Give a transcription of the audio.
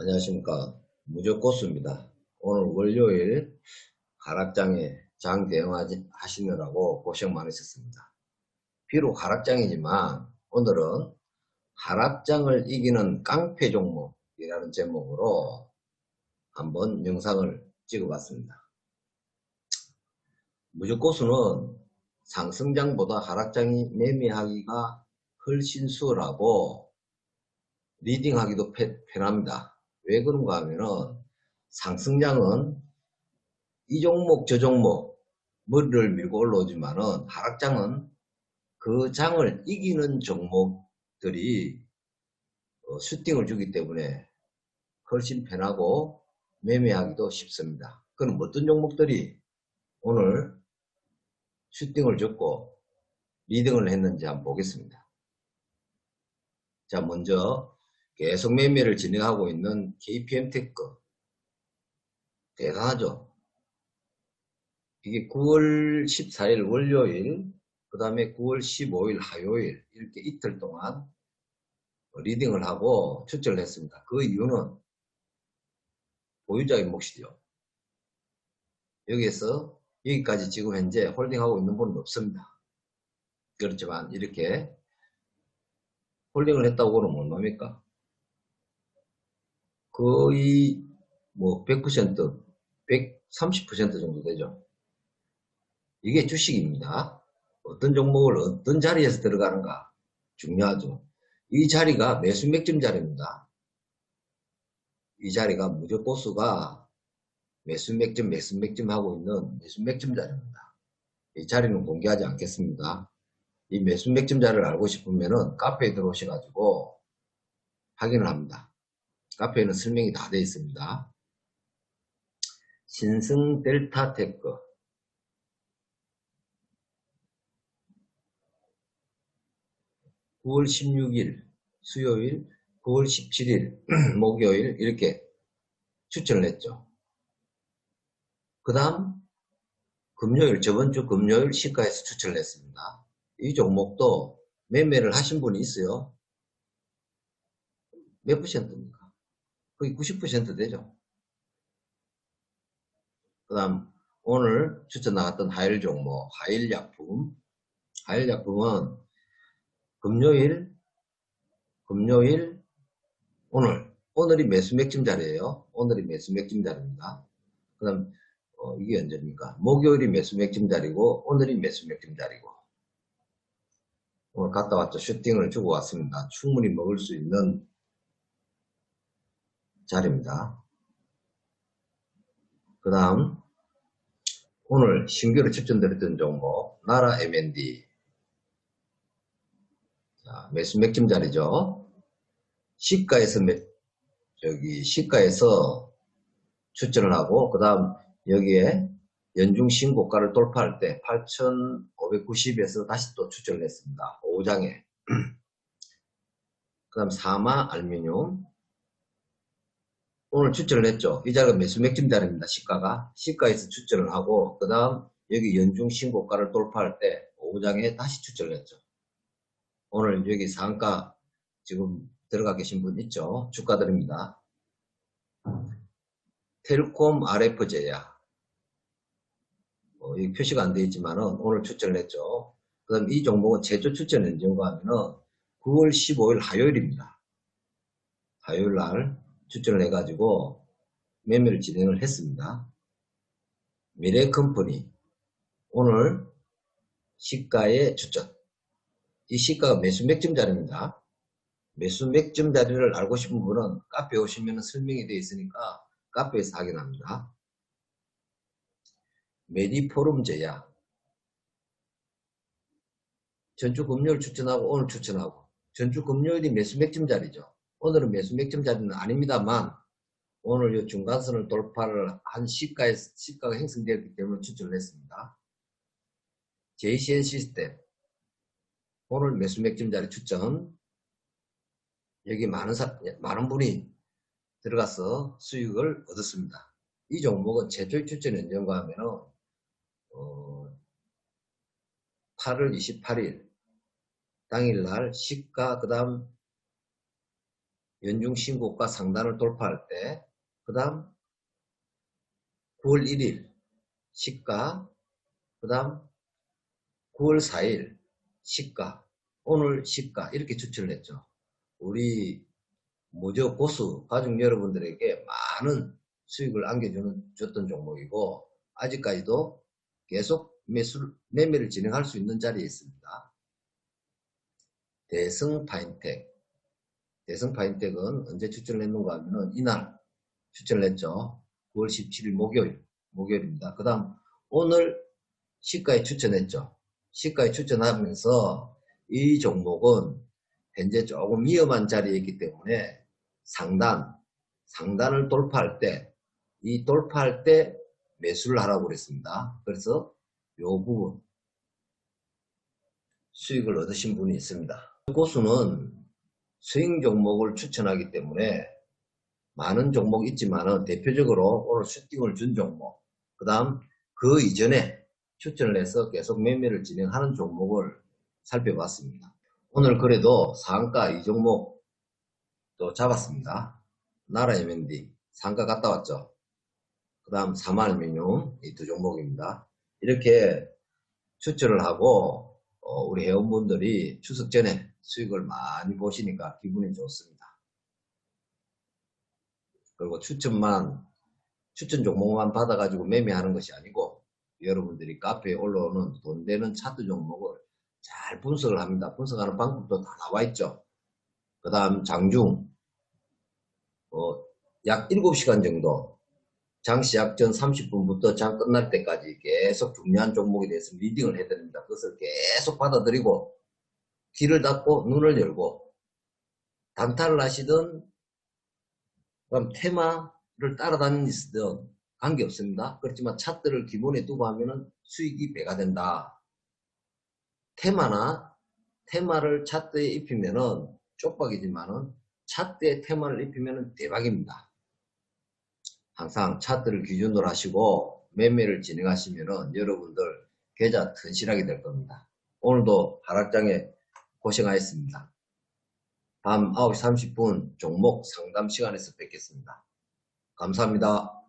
안녕하십니까. 무적고수입니다. 오늘 월요일 하락장에 장 대응하시느라고 고생 많으셨습니다. 비록 하락장이지만 오늘은 하락장을 이기는 깡패 종목이라는 제목으로 한번 영상을 찍어봤습니다. 무적고수는 상승장보다 하락장이 매매하기가 훨씬 수월하고 리딩하기도 편합니다. 왜 그런가 하면은 상승장은 이 종목 저 종목 머리를 밀고 올라오지만은 하락장은 그 장을 이기는 종목들이 어, 슈팅을 주기 때문에 훨씬 편하고 매매하기도 쉽습니다. 그럼 어떤 종목들이 오늘 슈팅을 줬고 리딩을 했는지 한번 보겠습니다. 자 먼저 계속 매매를 진행하고 있는 KPM테크 대단하죠. 이게 9월 14일 월요일 그 다음에 9월 15일 화요일 이렇게 이틀 동안 리딩을 하고 추천을 했습니다. 그 이유는 보유자의 몫이죠. 여기에서 여기까지 지금 현재 홀딩하고 있는 분은 없습니다. 그렇지만 이렇게 홀딩을 했다고 그러면 얼마입니까? 거의 뭐 100%, 130% 정도 되죠. 이게 주식입니다. 어떤 종목을 어떤 자리에서 들어가는가 중요하죠. 이 자리가 매수 맥점 자리입니다. 이 자리가 무조 보수가 매수 맥점 매수 맥점 하고 있는 매수 맥점 자리입니다. 이 자리는 공개하지 않겠습니다. 이 매수 맥점 자리를 알고 싶으면은 카페에 들어오셔가지고 확인을 합니다. 카페에는 설명이 다 되어 있습니다. 신승 델타 테크. (9월 16일) 수요일 (9월 17일) 목요일 이렇게 추천을 했죠. 그 다음 금요일 저번 주 금요일 시가에서 추천을 했습니다. 이 종목도 매매를 하신 분이 있어요. 몇 퍼센트입니까 거의 90% 되죠. 그 다음 오늘 추천 나갔던 하일 종목 하일약품. 하일약품은 금요일 금요일 오늘. 오늘이 매수 맥점 자리에요. 오늘이 매수 맥점 자리입니다. 그 다음 어, 이게 언제입니까? 목요일이 매수 맥점 자리고 오늘이 매수 맥점 자리고. 오늘 갔다 왔죠. 슈팅을 주고 왔습니다. 충분히 먹을 수 있는 자리입니다. 그 다음 오늘 신규로 추천드렸던 종목 나라 M&D 자, 매수 맥점 자리죠. 시가에서 매, 저기 시가에서 추천을 하고 그 다음 여기에 연중 신고가를 돌파할 때 8,590에서 다시 또 추천을 했습니다. 5장에 그 다음 사마 알미늄 오늘 추천을 했죠. 이 자리가 매수 맥점 자리입니다. 시가가. 시가에서 추천을 하고 그 다음 여기 연중 신고가를 돌파할 때 오후장에 다시 추천을 했죠. 오늘 여기 상가 지금 들어가 계신 분 있죠. 주가드립니다. 텔콤 RF제야. 어, 이 표시가 안 되어 있지만은 오늘 추천을 했죠. 그 다음 이 종목은 제조 추천 엔진과 하면은 9월 15일 화요일입니다. 화요일 날 추천을 해가지고 매매를 진행을 했습니다. 미래컴퍼니 오늘 시가의 추천 이 시가가 매수 맥점 자리입니다. 매수 맥점 자리를 알고 싶은 분은 카페에 오시면 설명이 되어 있으니까 카페에서 확인합니다. 메디포럼 제야 전주 금요일 추천하고 오늘 추천하고 전주 금요일이 매수 맥점 자리죠. 오늘은 매수 맥점 자리는 아닙니다만 오늘 이 중간선을 돌파를 한 시가에 시가가 형성되었기 때문에 추천을 했습니다. JCN 시스템 오늘 매수 맥점 자리 추천 여기 많은 사, 많은 분이 들어가서 수익을 얻었습니다. 이 종목은 최초의 추천 연정과 하면은 어, 8월 28일 당일날 시가 그 다음 연중 신고가 상단을 돌파할 때, 그 다음 9월 1일 시가, 그 다음 9월 4일 시가, 오늘 시가 이렇게 추천을 했죠. 우리 모저 고수 가족 여러분들에게 많은 수익을 안겨주는 줬던 종목이고 아직까지도 계속 매수, 매매를 진행할 수 있는 자리에 있습니다. 대승 파인텍 대승 파인텍은 언제 추천을 했는가 하면은 이날 추천을 했죠. 9월 17일 목요일 목요일입니다. 그 다음 오늘 시가에 추천했죠. 시가에 추천하면서 이 종목은 현재 조금 위험한 자리에 있기 때문에 상단, 상단을 돌파할 때, 이 돌파할 때 매수를 하라고 그랬습니다. 그래서 이 부분 수익을 얻으신 분이 있습니다. 고수는 스윙 종목을 추천하기 때문에 많은 종목 있지만은 대표적으로 오늘 슈팅을 준 종목, 그 다음 그 이전에 추천을 해서 계속 매매를 진행하는 종목을 살펴봤습니다. 오늘 그래도 상가 이 종목 또 잡았습니다. 나라 MND 상가 갔다 왔죠. 그 다음 사마알미늄 이 두 종목입니다. 이렇게 추천을 하고 어, 우리 회원분들이 추석 전에 수익을 많이 보시니까 기분이 좋습니다. 그리고 추천만 추천 종목만 받아가지고 매매하는 것이 아니고 여러분들이 카페에 올라오는 돈 되는 차트 종목을 잘 분석을 합니다. 분석하는 방법도 다 나와 있죠. 그 다음 장중 어, 약 7시간 정도 장 시작 전 30분부터 장 끝날 때까지 계속 중요한 종목에 대해서 리딩을 해드립니다. 그것을 계속 받아들이고 귀를 닫고 눈을 열고 단타를 하시든 그럼 테마를 따라다니시든 관계 없습니다. 그렇지만 차트를 기본에 두고 하면은 수익이 배가 된다. 테마나 테마를 차트에 입히면은 쪽박이지만은 차트에 테마를 입히면은 대박입니다. 항상 차트를 기준으로 하시고 매매를 진행하시면은 여러분들 계좌 튼실하게 될 겁니다. 오늘도 하락장에 고생하셨습니다. 밤 9시 30분 종목 상담 시간에서 뵙겠습니다. 감사합니다.